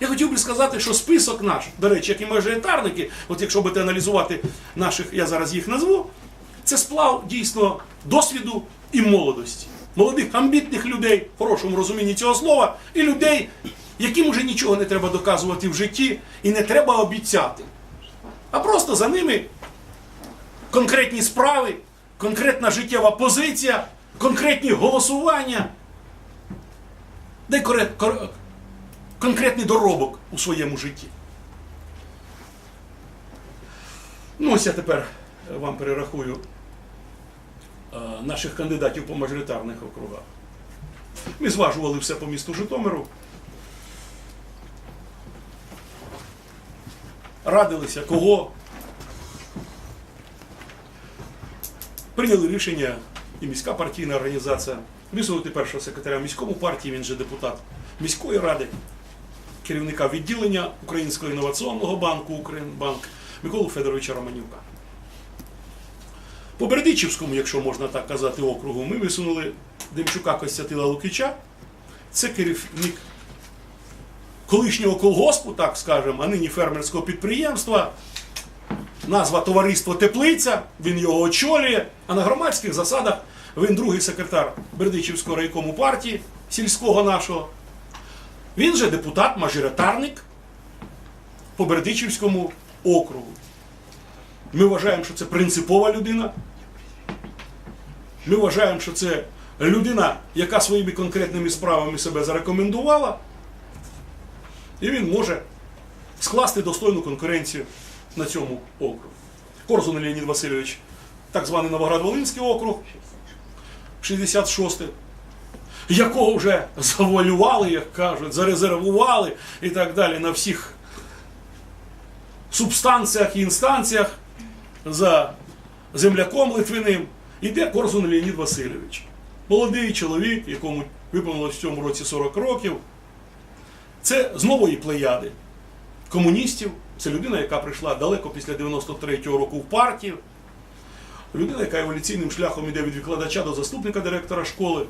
Я хотів би сказати, що список наш, до речі, як і мажоритарники, от якщо будете аналізувати наших, я зараз їх назву, це сплав дійсно досвіду і молодості. Молодих амбітних людей, в хорошому розумінні цього слова, і людей, яким уже нічого не треба доказувати в житті і не треба обіцяти. А просто за ними конкретні справи, конкретна життєва позиція, конкретні голосування, де конкретний доробок у своєму житті. Ну, ось я тепер е, вам перерахую е, наших кандидатів по мажоритарних округах. Ми зважували все по місту Житомиру. Радилися, кого. Прийняли рішення і міська партійна організація висунути першого секретаря міському партії, він же депутат міської ради, керівника відділення Українського інноваційного банку Українбанк Миколу Федоровича Романюка. По Бердичівському, якщо можна так казати, округу, ми висунули Демчука Костятила Лукича. Це керівник колишнього колгоспу, так скажемо, а нині фермерського підприємства. Назва товариство Теплиця, він його очолює, а на громадських засадах він другий секретар Бердичівського райкому партії, сільського нашого. Він же депутат-мажоритарник по Бердичівському округу. Ми вважаємо, що це принципова людина. Ми вважаємо, що це людина, яка своїми конкретними справами себе зарекомендувала, і він може скласти достойну конкуренцію на цьому округу. Корзун Леонід Васильович, так званий Новоград-Волинський округ, 66 якого вже завуалювали, як кажуть, зарезервували і так далі на всіх субстанціях і інстанціях за земляком Литвиним, іде Корзун Леонід Васильович. Молодий чоловік, якому виповнилось в цьому році 40 років. Це з нової плеяди комуністів. Це людина, яка прийшла далеко після 93-го року в партію. Людина, яка еволюційним шляхом іде від викладача до заступника директора школи.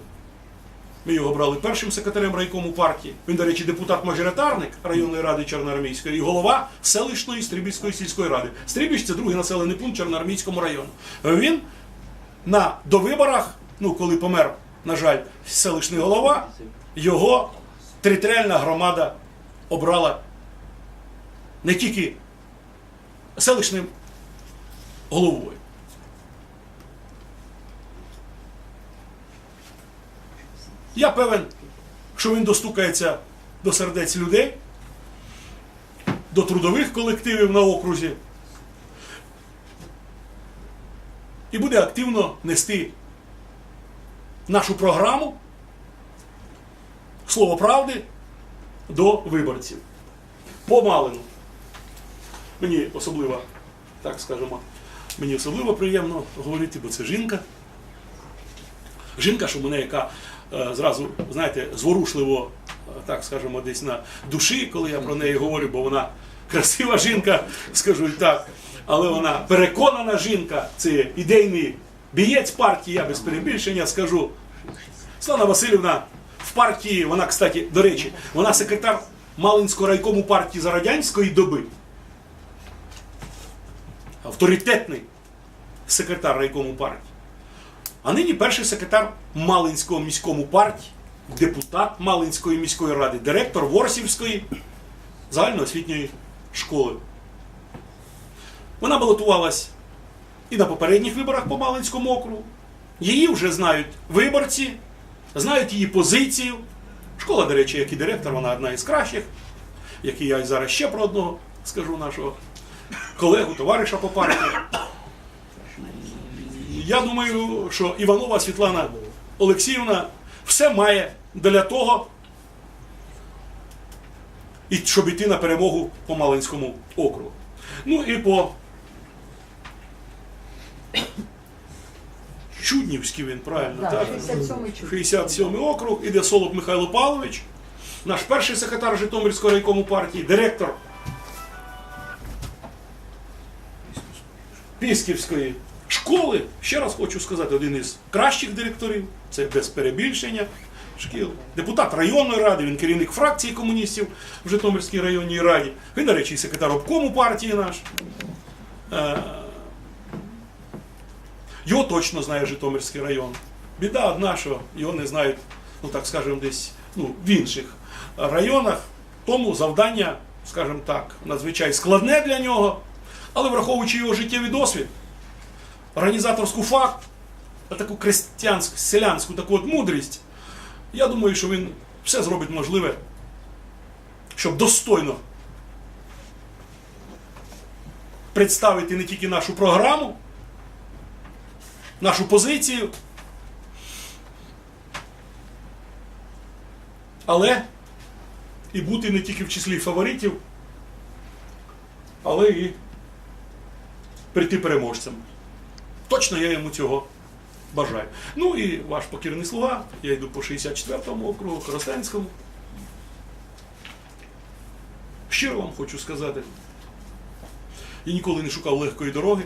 Ми його брали першим секретарем райкому партії. Він, до речі, депутат-мажоритарник районної ради Чорноармійської і голова селищної Стрібільської сільської ради. Стрібіж це другий населений пункт Чорноармійському району. Він на довиборах, ну коли помер, на жаль, селищний голова, його територіальна громада обрала не тільки селищним головою. Я певен, що він достукається до сердець людей, до трудових колективів на окрузі і буде активно нести нашу програму слово правди до виборців. По Малину. Мені особливо, так скажемо, мені особливо приємно говорити, бо це жінка. Жінка, що мене, яка зразу, знаєте, зворушливо, е, так скажемо, десь на душі, коли я про неї говорю, бо вона красива жінка, скажу так. Але вона переконана жінка, це ідейний бієць партії, я без перебільшення скажу. Слава Васильівна в партії, вона, кстати, до речі, вона секретар Малинського райкому партії за радянської доби. Авторитетний секретар райкому партії. А нині перший секретар Малинського міському партії, депутат Малинської міської ради, директор Ворсівської загальноосвітньої школи. Вона балотувалась і на попередніх виборах по Малинському округу. Її вже знають виборці, знають її позицію. Школа, до речі, як і директор, вона одна із кращих, як і я зараз ще про одного скажу нашого колегу, товариша по партії. Я думаю, що Іванова Світлана Олексіївна все має для того, і щоб йти на перемогу по Малинському округу. Ну і по Чуднівський він, правильно, Да, так? 67-й 67 округ, іде Солод Михайло Павлович, наш перший секретар Житомирського райкому партії, директор Пісківської школи. Ще раз хочу сказати, один із кращих директорів, це без перебільшення. шкіл, депутат районної ради, він керівник фракції комуністів в Житомирській районній раді. Він, до речі, секретар обкому партії наш. Е, Його точно знає Житомирський район. Біда одна, що його не знають, ну так скажемо, десь ну, в інших районах. Тому завдання, скажімо так, надзвичай складне для нього. Але враховуючи його життєвий досвід, організаторську факт, таку крестьянську, селянську таку от мудрість, я думаю, що він все зробить можливе, щоб достойно представити не тільки нашу програму, нашу позицію, але і бути не тільки в числі фаворитів, але і прийти переможцем. Точно я йому цього бажаю. Ну і ваш покірний слуга, я йду по 64-му округу, Коростенському. Щиро вам хочу сказати, я ніколи не шукав легкої дороги.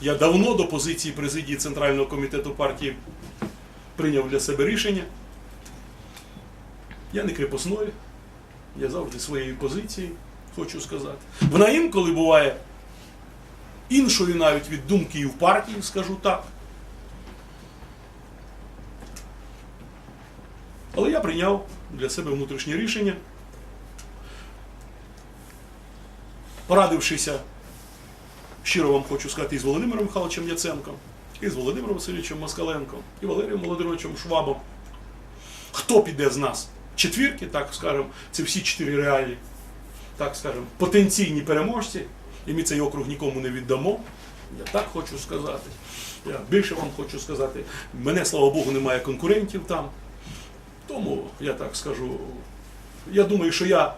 Я давно до позиції президії Центрального комітету партії прийняв для себе рішення. Я не крепосної, я завжди своєї позиції, хочу сказати. Вона інколи буває іншою навіть від думки і в партії, скажу так. Але я прийняв для себе внутрішнє рішення, порадившися, щиро вам хочу сказати, і з Володимиром Михайловичем Яценком, і з Володимиром Васильовичем Москаленком, і Валерієм Володимировичем Швабом. Хто піде з нас? Четвірки, так скажемо, це всі чотири реальні, так скажемо, потенційні переможці, і ми цей округ нікому не віддамо. Я так хочу сказати. Я більше вам хочу сказати, мене, слава Богу, немає конкурентів там. Тому я так скажу, я думаю, що я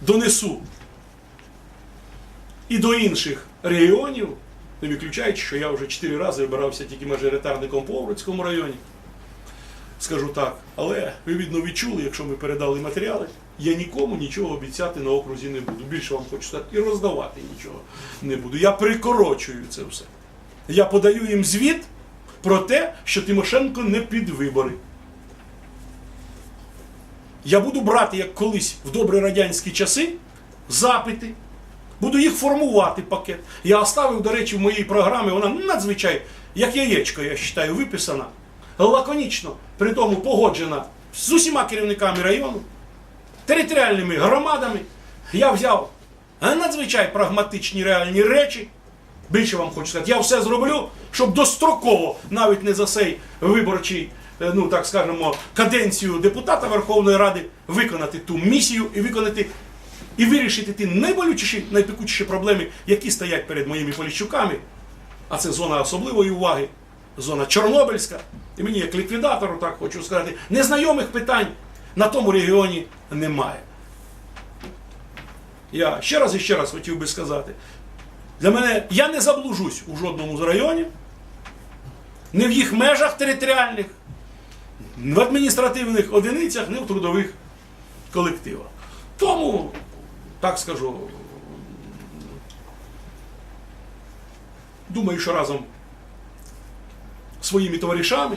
донесу і до інших регіонів, не виключаючи, що я вже чотири рази вибирався тільки мажоритарником по Овруцькому районі. Скажу так, але ви видно відчули, якщо ми передали матеріали, я нікому нічого обіцяти на окрузі не буду. Більше вам хочу сказати, і роздавати нічого не буду. Я прикорочую це все. Я подаю їм звіт про те, що Тимошенко не під вибори. Я буду брати, як колись в добрі радянські часи, запити, буду їх формувати пакет. Я оставив, до речі, в моїй програмі, вона надзвичай, як яєчко, я вважаю, виписана, лаконічно, при тому погоджена з усіма керівниками району, територіальними громадами. Я взяв надзвичай прагматичні реальні речі. Більше вам хочу сказати, я все зроблю, щоб достроково, навіть не за цей виборчий, е, ну так скажемо, каденцію депутата Верховної Ради виконати ту місію і виконати і вирішити ті найболючіші, найпекучіші проблеми, які стоять перед моїми поліщуками. А це зона особливої уваги, зона Чорнобильська. І мені, як ліквідатору, так хочу сказати, незнайомих питань на тому регіоні немає. Я ще раз і ще раз хотів би сказати. Для мене я не заблужусь у жодному з районів, не в їх межах територіальних, в адміністративних одиницях, не в трудових колективах. Тому, так скажу, думаю, що разом своїми товаришами,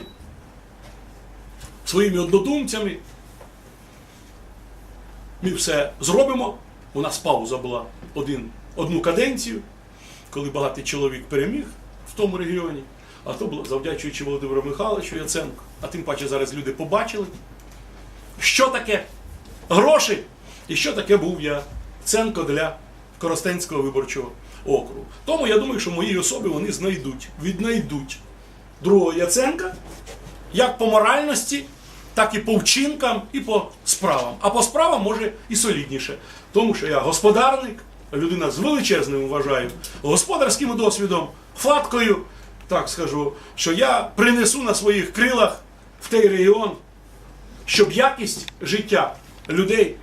своїми однодумцями ми все зробимо. У нас пауза була один, одну каденцію, коли багатий чоловік переміг в тому регіоні. А то було завдячуючи Володимиру Михайловичу Яценку. А тим паче зараз люди побачили, що таке гроші і що таке був я Ценко для Коростенського виборчого округу. Тому я думаю, що мої особи вони знайдуть, віднайдуть другого Яценка як по моральності, так і по вчинкам, і по справам. А по справам може і солідніше. Тому що я господарник, людина з величезним вважаю, господарським досвідом, фаткою, так скажу, що я принесу на своїх крилах в той регіон, щоб якість життя людей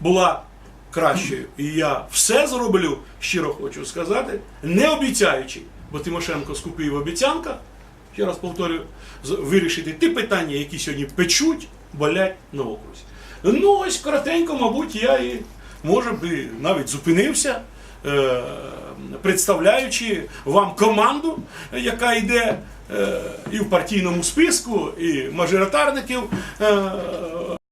була кращою. І я все зроблю, щиро хочу сказати, не обіцяючи, бо Тимошенко скупив в обіцянках, ще раз повторюю, вирішити ті питання, які сьогодні печуть, болять на окрузі. Ну, ось коротенько, мабуть, я і, може би, навіть зупинився е, представляючи вам команду, яка йде е, і в партійному списку, і мажоритарників е,